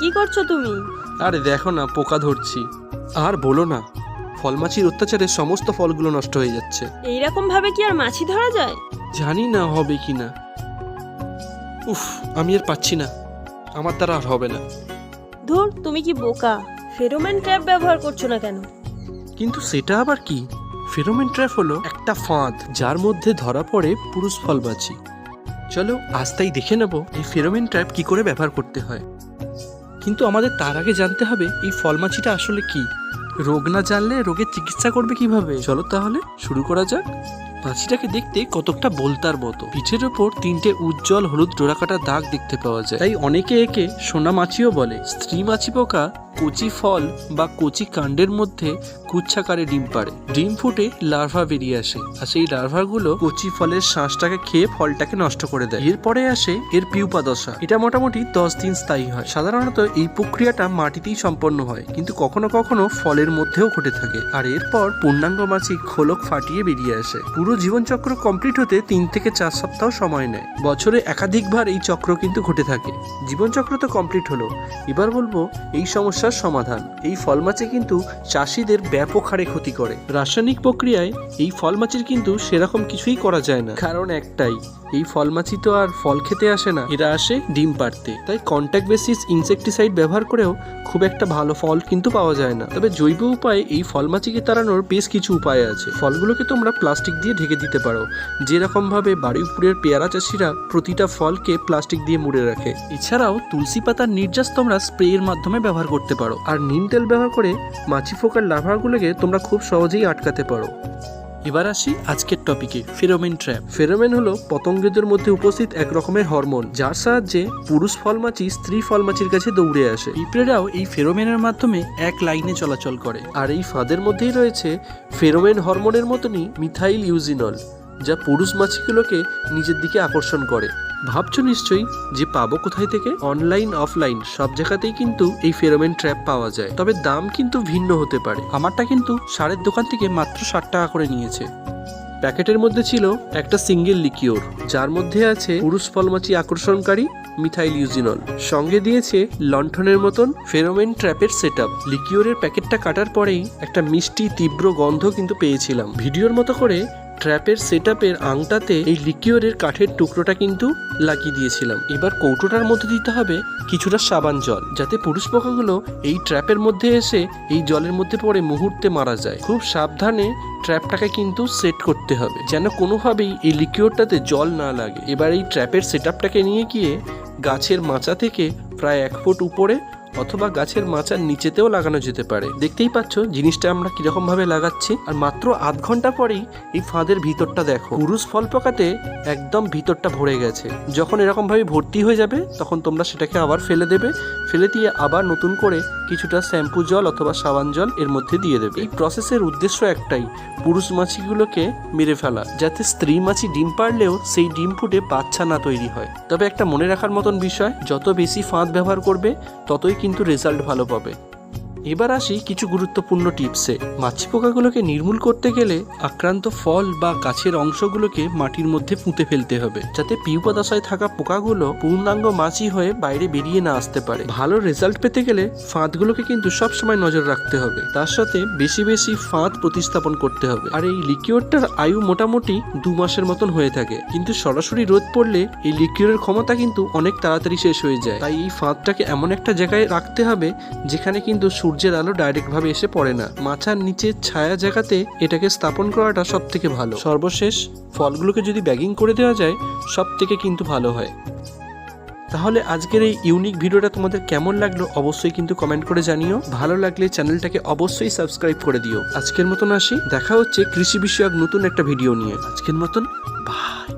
কি করছ তুমি? আরে দেখো না পোকা ধরছি। আর বলো না ফলমাছির অত্যাচারে সমস্ত ফলগুলো নষ্ট হয়ে যাচ্ছে। এইরকম ভাবে কি আর মাছি ধরা যায়? জানি না হবে কি না। উফ আমি আর পাচ্ছি না। আমার দ্বারা আর হবে না। ধুর তুমি কি বোকা? ফেরোমেন ট্র্যাপ ব্যবহার করছ না কেন? কিন্তু সেটা আবার কি? ফেরোমেন ট্র্যাপ হলো একটা ফাঁদ যার মধ্যে ধরা পড়ে পুরুষ ফলবাছি চলো আজ তাই দেখে নেব এই ফেরোমেন ট্র্যাপ কি করে ব্যবহার করতে হয়। কিন্তু আমাদের তার আগে জানতে হবে এই ফলমাছিটা আসলে কি। রোগ না জানলে রোগের চিকিৎসা করবে কীভাবে? চলো তাহলে শুরু করা যাক। মাছিটাকে দেখতে কতকটা বলতার মতো। পিঠের ওপর তিনটে উজ্জ্বল হলুদ ডোরাকাটা দাগ দেখতে পাওয়া যায়। তাই অনেকে একে সোনা মাছিও বলে। স্ত্রী মাছি পোকা, কচি ফল বা কচি কাণ্ডের মধ্যে কুচ্ছাকারে ডিম পাড়ে। ডিম ফুটে লার্ভা বেরিয়ে আসে আর সেই লার্ভাগুলো কচি ফলের শ্বাসটাকে খেয়ে ফলটাকে নষ্ট করে দেয়। এরপরে আসে এর পিউপা দশা। এটা মোটামুটি দশ দিন স্থায়ী হয়। সাধারণত এই প্রক্রিয়াটা মাটিতেই সম্পন্ন হয়, কিন্তু কখনো কখনো ফলের মধ্যেও ঘটে থাকে। আর এরপর পূর্ণাঙ্গ মাছি খোলক ফাটিয়ে বেরিয়ে আসে। পুরো জীবনচক্র কমপ্লিট হতে তিন থেকে চার সপ্তাহ সময় নেয়। বছরে একাধিকবার এই চক্র কিন্তু ঘটে থাকে। জীবনচক্র তো কমপ্লিট হলো। এবার বলব এই সমস্যার সমাধান। এই ফল ফলমাছি কিন্তু চাষিদের ব্যাপক হারে ক্ষতি করে। রাসায়নিক প্রক্রিয়ায় এই ফল মাছের কিন্তু সেরকম কিছুই করা যায় না। কারণ একটাই এই ফলমাছি তো আর ফল খেতে আসে না। এরা আসে ডিম পাড়তে। তাই কন্ট্যাক্ট বেসিস ইনসেকটিসাইড ব্যবহার করেও খুব একটা ভালো ফল কিন্তু পাওয়া যায় না। তবে জৈব উপায়ে এই ফলমাছিকে তাড়ানোর বেশ কিছু উপায় আছে। ফলগুলোকে তোমরা প্লাস্টিক দিয়ে ঢেকে দিতে পারো। যেরকম ভাবে উপরের পেয়ারা চাষিরা প্রতিটা ফলকে প্লাস্টিক দিয়ে মুড়ে রাখে। এছাড়াও তুলসী পাতার নির্যাস তোমরা স্প্রের মাধ্যমে ব্যবহার করতে পারো। আর নিম তেল ব্যবহার করে মাছি ফোকার লাভারগুলোকে তোমরা খুব সহজেই আটকাতে পারো। এবার আসি আজকের টপিকে ফেরোমেন ট্র্যাপ ফেরোমেন হলো পতঙ্গদের মধ্যে উপস্থিত এক রকমের হরমোন যার সাহায্যে পুরুষ ফলমাছি স্ত্রী ফলমাছির কাছে দৌড়ে আসে। পিঁপড়েরাও এই ফেরোমেনের মাধ্যমে এক লাইনে চলাচল করে। আর এই ফাঁদের মধ্যেই রয়েছে ফেরোমেন হরমোনের মতনই মিথাইল ইউজিনল যা পুরুষ মাছিগুলোকে নিজের দিকে আকর্ষণ করে। ভাবছ নিশ্চয়ই যে পাবো কোথায় থেকে? অনলাইন অফলাইন সব জায়গাতেই কিন্তু এই ফেরোমেন ট্র্যাপ পাওয়া যায়। তবে দাম কিন্তু ভিন্ন হতে পারে। আমারটা কিন্তু সারের দোকান থেকে মাত্র ষাট টাকা করে নিয়েছে। প্যাকেটের মধ্যে ছিল একটা সিঙ্গেল লিকিওর যার মধ্যে আছে পুরুষ ফলমাছি আকর্ষণকারী মিথাইল ইউজিনল। সঙ্গে দিয়েছে লণ্ঠনের মতন ফেরোমেন ট্র্যাপের সেট আপ লিকিওরের প্যাকেটটা কাটার পরেই একটা মিষ্টি, তীব্র গন্ধ কিন্তু পেয়েছিলাম। ভিডিওর মতো করে ট্র্যাপের সেট আপের আংটাতে এই লিকিওরের কাঠের টুকরোটা কিন্তু লাগিয়ে দিয়েছিলাম। এবার কৌটোটার মধ্যে দিতে হবে কিছুটা সাবান জল, যাতে পুরুষ পোকাগুলো এই ট্র্যাপের মধ্যে এসে এই জলের মধ্যে পড়ে মুহূর্তে মারা যায়। খুব সাবধানে ট্র্যাপটাকে কিন্তু সেট করতে হবে, যেন কোনোভাবেই এই লিকিওরটাতে জল না লাগে। এবার এই ট্র্যাপের সেট নিয়ে গিয়ে গাছের মাচা থেকে প্রায় এক ফুট উপরে অথবা গাছের মাচার নিচেতেও লাগানো যেতে পারে। দেখতেই পাচ্ছ, জিনিসটা আমরা কীরকম ভাবে লাগাচ্ছি। আর মাত্র আধ ঘণ্টা পরেই এই ফাঁদের ভিতরটা দেখো। পুরুষ ফল পাকাতে একদম ভিতরটা ভরে গেছে। যখন এরকম ভাবে ভর্তি হয়ে যাবে, তখন তোমরা সেটাকে আবার ফেলে দেবে। ফেলে দিয়ে আবার নতুন করে কিছুটা শ্যাম্পু জল অথবা সাবান জল এর মধ্যে দিয়ে দেবে। এই প্রসেসের উদ্দেশ্য একটাই, পুরুষ মাছিগুলোকে মেরে ফেলা, যাতে স্ত্রী মাছি ডিম পারলেও সেই ডিম ফুটে বাচ্চা না তৈরি হয়। তবে একটা মনে রাখার মতন বিষয়, যত বেশি ফাঁদ ব্যবহার করবে, ততই কিন্তু রেজাল্ট ভালো পাবে। এবার আসি কিছু গুরুত্বপূর্ণ টিপসে। মাছি পোকাগুলোকে নির্মূল করতে গেলে আক্রান্ত ফল বা গাছের অংশগুলোকে মাটির মধ্যে পুঁতে ফেলতে হবে, যাতে পিউপাদশায় থাকা পোকাগুলো পূর্ণাঙ্গ মাছি হয়ে বাইরে বেরিয়ে না আসতে পারে। ভালো রেজাল্ট পেতে গেলে ফাঁদগুলোকে কিন্তু সবসময় নজর রাখতে হবে, তার সাথে বেশি বেশি ফাঁদ প্রতিস্থাপন করতে হবে। আর এই লিকিউরটার আয়ু মোটামুটি দু মাসের মতন হয়ে থাকে, কিন্তু সরাসরি রোদ পড়লে এই লিকিউরের ক্ষমতা কিন্তু অনেক তাড়াতাড়ি শেষ হয়ে যায়। তাই এই ফাঁদটাকে এমন একটা জায়গায় রাখতে হবে, যেখানে কিন্তু সূর্যের আলো ডাইরেক্ট ভাবে এসে পড়ে না। মাথার নিচে ছায়া জায়গাতে এটাকে স্থাপন করাটা সব থেকে ভালো। সর্বশেষ ফলগুলোকে যদি ব্যাগিং করে দেওয়া যায় সব থেকে কিন্তু ভালো হয়। তাহলে আজকের এই ইউনিক ভিডিওটা তোমাদের কেমন লাগল অবশ্যই কিন্তু কমেন্ট করে জানিও। ভালো লাগলে চ্যানেলটাকে অবশ্যই সাবস্ক্রাইব করে দিও। আজকের মতন আসি, দেখা হচ্ছে কৃষি বিষয়ক নতুন একটা ভিডিও নিয়ে। আজকের মতন বাই